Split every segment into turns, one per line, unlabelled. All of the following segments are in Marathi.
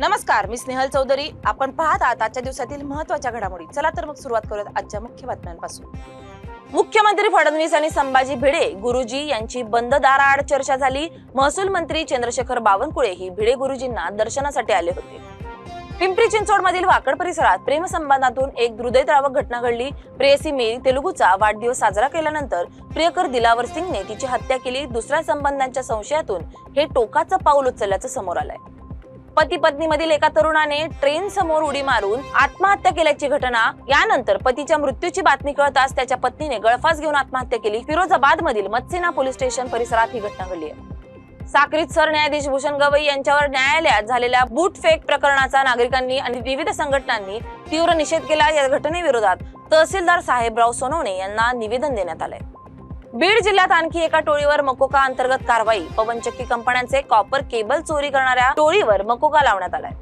नमस्कार मी स्नेहल चौधरी. आपण पाहत आहात आजच्या दिवसातील महत्त्वाच्या घडामोडी. चला तर मग सुरुवात करूयात आजच्या मुख्य बातम्यांपासून. मुख्यमंत्री फडणवीस आणि संभाजी भिडे गुरुजी यांची बंद दाराआड चर्चा झाली. महसूल मंत्री चंद्रशेखर बावनकुळे ही भिडे गुरुजींना दर्शनासाठी आले होते. पिंपरी चिंचवड मधील वाकड परिसरात प्रेमसंबंधातून एक हृदयद्रावक घटना घडली. प्रेयसी मेरी तेलुगूचा वाढदिवस साजरा केल्यानंतर प्रियकर दिलावर सिंगने तिची हत्या केली. दुसऱ्या संबंधांच्या संशयातून हे टोकाचं पाऊल उचलल्याचं समोर आलंय. पती पत्नी मधील एका तरुणाने ट्रेन समोर उडी मारून आत्महत्या केल्याची घटना यानंतर पतीच्या मृत्यूची बातमी कळताच त्याच्या पत्नीने गळफास घेऊन आत्महत्या केली. फिरोजाबाद मधील मत्सेना पोलीस स्टेशन परिसरात ही घटना घडली आहे. साक्रीत सरन्यायाधीश भूषण गवई यांच्यावर न्यायालयात झालेल्या बूट फेक प्रकरणाचा नागरिकांनी आणि विविध संघटनांनी तीव्र निषेध केला. या घटनेविरोधात तहसीलदार साहेबराव सोनवणे यांना निवेदन देण्यात आलंय. बीड जिल्ह्यात आणखी एका टोळीवर मकोका अंतर्गत कारवाई. पवनचक्की कंपन्यांचे कॉपर केबल चोरी करणाऱ्या टोळीवर मकोका लावण्यात आलाय.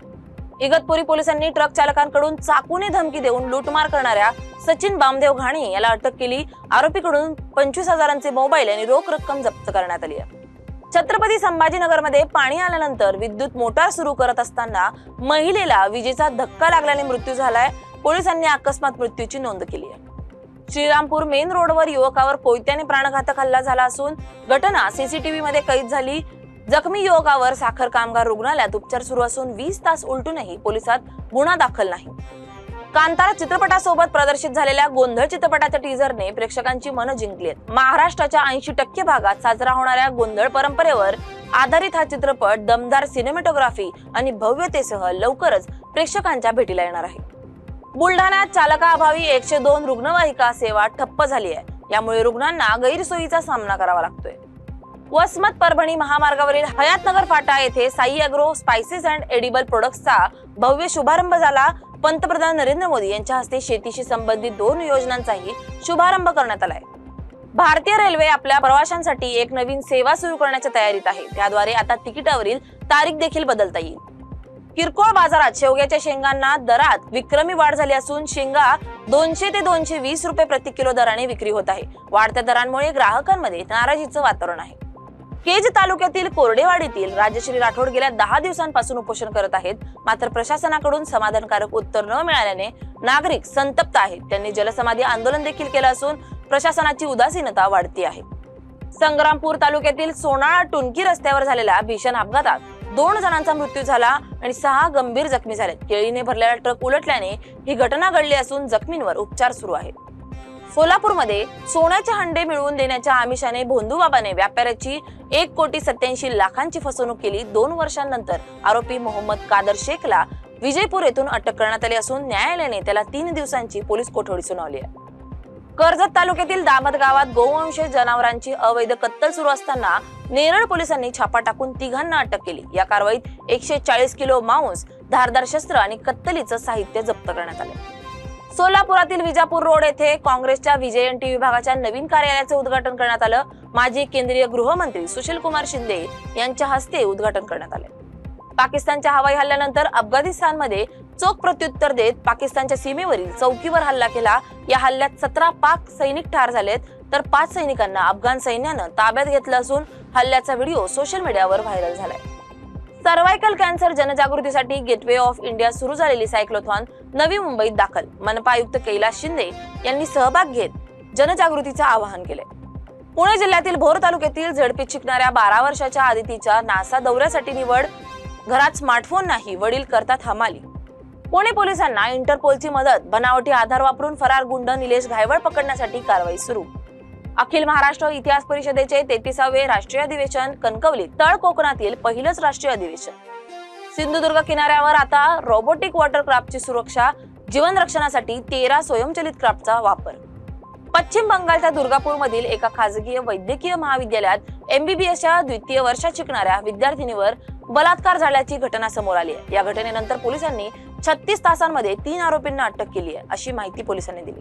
इगतपुरी पोलिसांनी ट्रक चालकांकडून चाकूने धमकी देऊन लूटमार करणाऱ्या सचिन बामदेव घाणे याला अटक केली. आरोपीकडून पंचवीस हजारांचे मोबाईल आणि रोख रक्कम जप्त करण्यात आली आहे. छत्रपती संभाजीनगरमध्ये पाणी आल्यानंतर विद्युत मोटार सुरू करत असताना महिलेला विजेचा धक्का लागल्याने मृत्यू झालाय. पोलिसांनी अकस्मात मृत्यूची नोंद केली आहे. श्रीरामपूर मेन रोडवर युवकावर कोयत्याने प्राणघातक हल्ला झाला असून घटना सीसीटीव्ही मध्ये कैद झाली. जखमी युवकावर साखर कामगार रुग्णालयात उपचार सुरू असून वीस तास उलटूनही पोलिसात गुन्हा दाखल नाही. कांतारा चित्रपटासोबत प्रदर्शित झालेल्या गोंधळ चित्रपटाच्या टीझरने प्रेक्षकांची मनं जिंकली आहेत. महाराष्ट्राच्या ऐंशी टक्के भागात साजरा होणाऱ्या गोंधळ परंपरेवर आधारित हा चित्रपट दमदार सिनेमॅटोग्राफी आणि भव्यतेसह लवकरच प्रेक्षकांच्या भेटीला येणार आहे. बुलढाण्यात चालकाअभावी एकशे दोन रुग्णवाहिका सेवा ठप्प झाली आहे. यामुळे रुग्णांना गैरसोयीचा सामना करावा लागतोय. वसमत परभणी महामार्गावरील हयातनगर फाटा येथे Sai agro spices and edible प्रोडक्ट्सचा भव्य शुभारंभ झाला. पंतप्रधान नरेंद्र मोदी यांच्या हस्ते शेतीशी संबंधित दोन योजनांचाही शुभारंभ करण्यात आलाय. भारतीय रेल्वे आपल्या प्रवाशांसाठी एक नवीन सेवा सुरू करण्याच्या तयारीत आहे. त्याद्वारे आता तिकिटावरील तारीख देखील बदलता येईल. किरकोळ बाजारात शेवग्याच्या शेंगांना दरात विक्रमी वाढ झाली असून शेंगा दोनशे ते दोनशे वीस रुपये प्रति किलो दराने विक्री होत आहे. वाढत्या दरांमुळे ग्राहकांमध्ये नाराजीचं वातावरण आहे. केज तालुक्यातील कोरडेवाडीतील राजश्री राठोड गेल्या दहा दिवसांपासून उपोषण करत आहेत. मात्र प्रशासनाकडून समाधानकारक उत्तर न मिळाल्याने नागरिक संतप्त आहेत. त्यांनी जलसमाधी आंदोलन देखील केलं असून प्रशासनाची उदासीनता वाढती आहे. संग्रामपूर तालुक्यातील सोनाळा टुनकी रस्त्यावर झालेल्या भीषण अपघातात दोन जणांचा मृत्यू झाला आणि सहा गंभीर जखमी झाले केळीने भरलेला ट्रक उलटल्याने ही घटना घडली असून जखमींवर उपचार सुरू आहेत. सोलापूरमध्ये सोन्याचे हंडे मिळवून देण्याच्या आमिषाने भोंदूबाबाने व्यापाऱ्याची एक कोटी सत्याऐंशी लाखांची फसवणूक केली. दोन वर्षांनंतर आरोपी मोहम्मद कादर शेखला विजयपूर येथून अटक करण्यात आली असून न्यायालयाने त्याला तीन दिवसांची पोलीस कोठडी सुनावली आहे. कर्जत तालुक्यातील दामद गावात गोवंश जनावरांची अवैध कत्तल सुरू असताना नेरळ पोलिसांनी छापा टाकून तिघांना अटक केली. या कारवाईत एकशे चाळीस किलो मांस धारदार शस्त्र आणि कत्तलीचं साहित्य जप्त करण्यात आले. सोलापुरातील विजापूर रोड येथे काँग्रेसच्या विजयंती विभागाच्या नवीन कार्यालयाचे उद्घाटन करण्यात आलं. माजी केंद्रीय गृहमंत्री सुशील कुमार शिंदे यांच्या हस्ते उद्घाटन करण्यात आले. पाकिस्तानच्या हवाई हल्ल्यानंतर अफगाणिस्तानमध्ये चोख प्रत्युत्तर देत पाकिस्तानच्या सीमेवरील चौकीवर हल्ला केला. या हल्ल्यात सतरा पाक सैनिक ठार झालेत तर पाच सैनिकांना अफगाण सैन्यानं ताब्यात घेतलं असून हल्ल्याचा व्हिडिओ सोशल मीडियावर व्हायरल झालाय. सर्वायकल कॅन्सर जनजागृतीसाठी गेटवे ऑफ इंडिया सुरू झालेली सायक्लोथॉन नवी मुंबईत दाखल. मनपा आयुक्त कैलास शिंदे यांनी सहभाग घेत जनजागृतीचं आवाहन केले पुणे जिल्ह्यातील भोर तालुक्यातील झडपीत शिकणाऱ्या बारा वर्षाच्या आदितीच्या नासा दौऱ्यासाठी निवड. घरात स्मार्टफोन नाही वडील करतात हमाली. पुणे पोलिसांना इंटरपोलची मदत बनावटी आधार वापरून फरार गुंड निलेश घायवळ पकडण्यासाठी कारवाई सुरू. अखिल महाराष्ट्र इतिहास परिषदेचे तेहतीसावे राष्ट्रीय अधिवेशन कणकवली तळ कोकणातील पहिलंच राष्ट्रीय अधिवेशन. सिंधुदुर्ग किनाऱ्यावर आता रोबोटिक वॉटरक्राफ्टची सुरक्षा जीवन रक्षणासाठी तेरा स्वयंचलित क्राफ्टचा वापर. पश्चिम बंगालच्या दुर्गापूरमधील एका खासगी वैद्यकीय महाविद्यालयात एमबीबीएसच्या द्वितीय वर्षात शिकणाऱ्या विद्यार्थिनीवर बलात्कार झाल्याची घटना समोर आली आहे. या घटनेनंतर पोलिसांनी छत्तीस तासांमध्ये तीन आरोपींना अटक केली आहे अशी माहिती पोलिसांनी दिली.